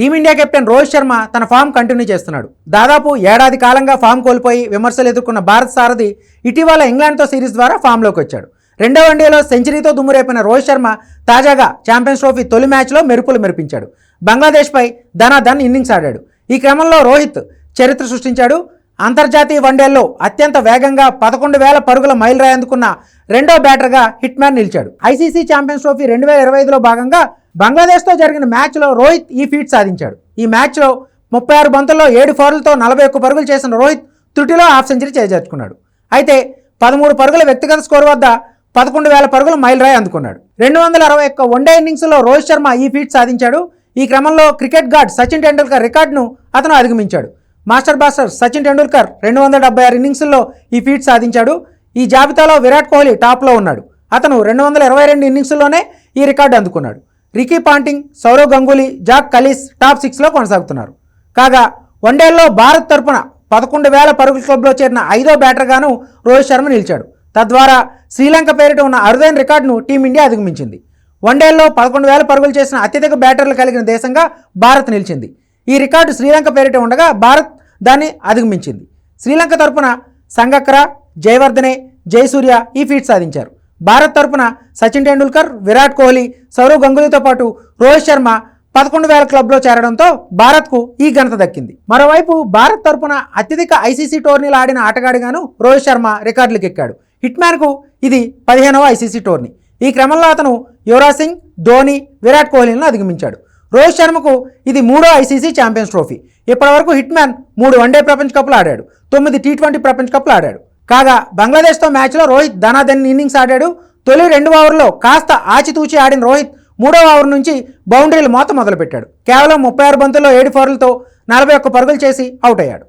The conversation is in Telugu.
టీమిండియా కెప్టెన్ రోహిత్ శర్మ తన ఫామ్ కంటిన్యూ చేస్తున్నాడు. దాదాపు ఏడాది కాలంగా ఫామ్ కోల్పోయి విమర్శలు ఎదుర్కొన్న భారత్ సారథి ఇటీవల ఇంగ్లాండ్తో సిరీస్ ద్వారా ఫామ్లోకి వచ్చాడు. రెండో వన్డేలో సెంచరీతో దుమ్మురేపిన రోహిత్ శర్మ తాజాగా ఛాంపియన్స్ ట్రోఫీ తొలి మ్యాచ్లో మెరుపులు మెరిపించాడు. బంగ్లాదేశ్పై ధనాధన్ ఇన్నింగ్స్ ఆడాడు. ఈ క్రమంలో రోహిత్ చరిత్ర సృష్టించాడు. అంతర్జాతీయ వన్డేల్లో అత్యంత వేగంగా పదకొండు వేల పరుగుల మైలురాయి అందుకున్న రెండో బ్యాటర్గా హిట్ మ్యాన్ నిలిచాడు. ఐసీసీ ఛాంపియన్స్ ట్రోఫీ రెండు వేల ఇరవై ఐదులో భాగంగా బంగ్లాదేశ్తో జరిగిన మ్యాచ్లో రోహిత్ ఈ ఫీట్ సాధించాడు. ఈ మ్యాచ్లో ముప్పై ఆరు బంతుల్లో ఏడు ఫోర్లతో నలభై ఒక్క పరుగులు చేసిన రోహిత్ త్రుటిలో హాఫ్ సెంచరీ చేజార్చుకున్నాడు. అయితే పదమూడు పరుగుల వ్యక్తిగత స్కోర్ వద్ద పదకొండు వేల పరుగుల మైలురాయి అందుకున్నాడు. రెండు వందల అరవై ఒక్క వన్డే ఇన్నింగ్స్లో రోహిత్ శర్మ ఈ ఫీట్ సాధించాడు. ఈ క్రమంలో క్రికెట్ గాడ్ సచిన్ టెండూల్కర్ రికార్డును అతను అధిగమించాడు. మాస్టర్ బాస్టర్ సచిన్ టెండూల్కర్ రెండు వందల డెబ్బై ఆరు ఇన్నింగ్స్లో ఈ ఫీట్ సాధించాడు. ఈ జాబితాలో విరాట్ కోహ్లీ టాప్లో ఉన్నాడు. అతను రెండు వందల ఇరవై రెండు ఇన్నింగ్స్లోనే ఈ రికార్డు అందుకున్నాడు. Ricky Ponting Sourav Ganguly Jacques Kallis top సిక్స్లో కొనసాగుతున్నారు. కాగా వన్డేల్లో భారత్ తరపున పదకొండు వేల పరుగుల క్లబ్లో చేరిన ఐదో బ్యాటర్గాను రోహిత్ శర్మ నిలిచాడు. తద్వారా శ్రీలంక పేరిట ఉన్న అరుదైన రికార్డును టీమిండియా అధిగమించింది. వన్డేల్లో పదకొండు వేల పరుగులు చేసిన అత్యధిక బ్యాటర్లు కలిగిన దేశంగా భారత్ నిలిచింది. ఈ రికార్డు శ్రీలంక పేరిట ఉండగా భారత్ దాన్ని అధిగమించింది. శ్రీలంక తరపున సంగక్ర జయవర్ధనే జయసూర్య ఈ ఫీట్ సాధించారు. భారత్ తరపున సచిన్ టెండూల్కర్ విరాట్ కోహ్లీ సౌరవ్ గంగూలీతో పాటు రోహిత్ శర్మ పదకొండు వేల క్లబ్లో చేరడంతో భారత్కు ఈ ఘనత దక్కింది. మరోవైపు భారత్ తరపున అత్యధిక ఐసీసీ టోర్నీలు ఆడిన ఆటగాడిగాను రోహిత్ శర్మ రికార్డులకు ఎక్కాడు హిట్మ్యాన్కు ఇది పదిహేనవ ఐసీసీ టోర్నీ. ఈ క్రమంలో అతను యువరాజ్ సింగ్ ధోని విరాట్ కోహ్లీలను అధిగమించాడు. రోహిత్ శర్మకు ఇది మూడో ఐసీసీ ఛాంపియన్స్ ట్రోఫీ. ఇప్పటివరకు హిట్ మ్యాన్ మూడు వన్డే ప్రపంచ కప్లు ఆడాడు. తొమ్మిది టీ ట్వంటీ ప్రపంచ కప్లు ఆడాడు. కాగా బంగ్లాదేశ్తో మ్యాచ్లో రోహిత్ ధనాధన్ ఇన్నింగ్స్ ఆడాడు. తొలి రెండు ఓవర్లో కాస్త ఆచితూచి ఆడిన రోహిత్ మూడో ఓవర్ నుంచి బౌండరీలు మోత మొదలుపెట్టాడు. కేవలం ముప్పై ఆరు బంతుల్లో ఏడు ఫోర్లతో నలభై ఒక్క పరుగులు చేసి అవుట్ అయ్యాడు.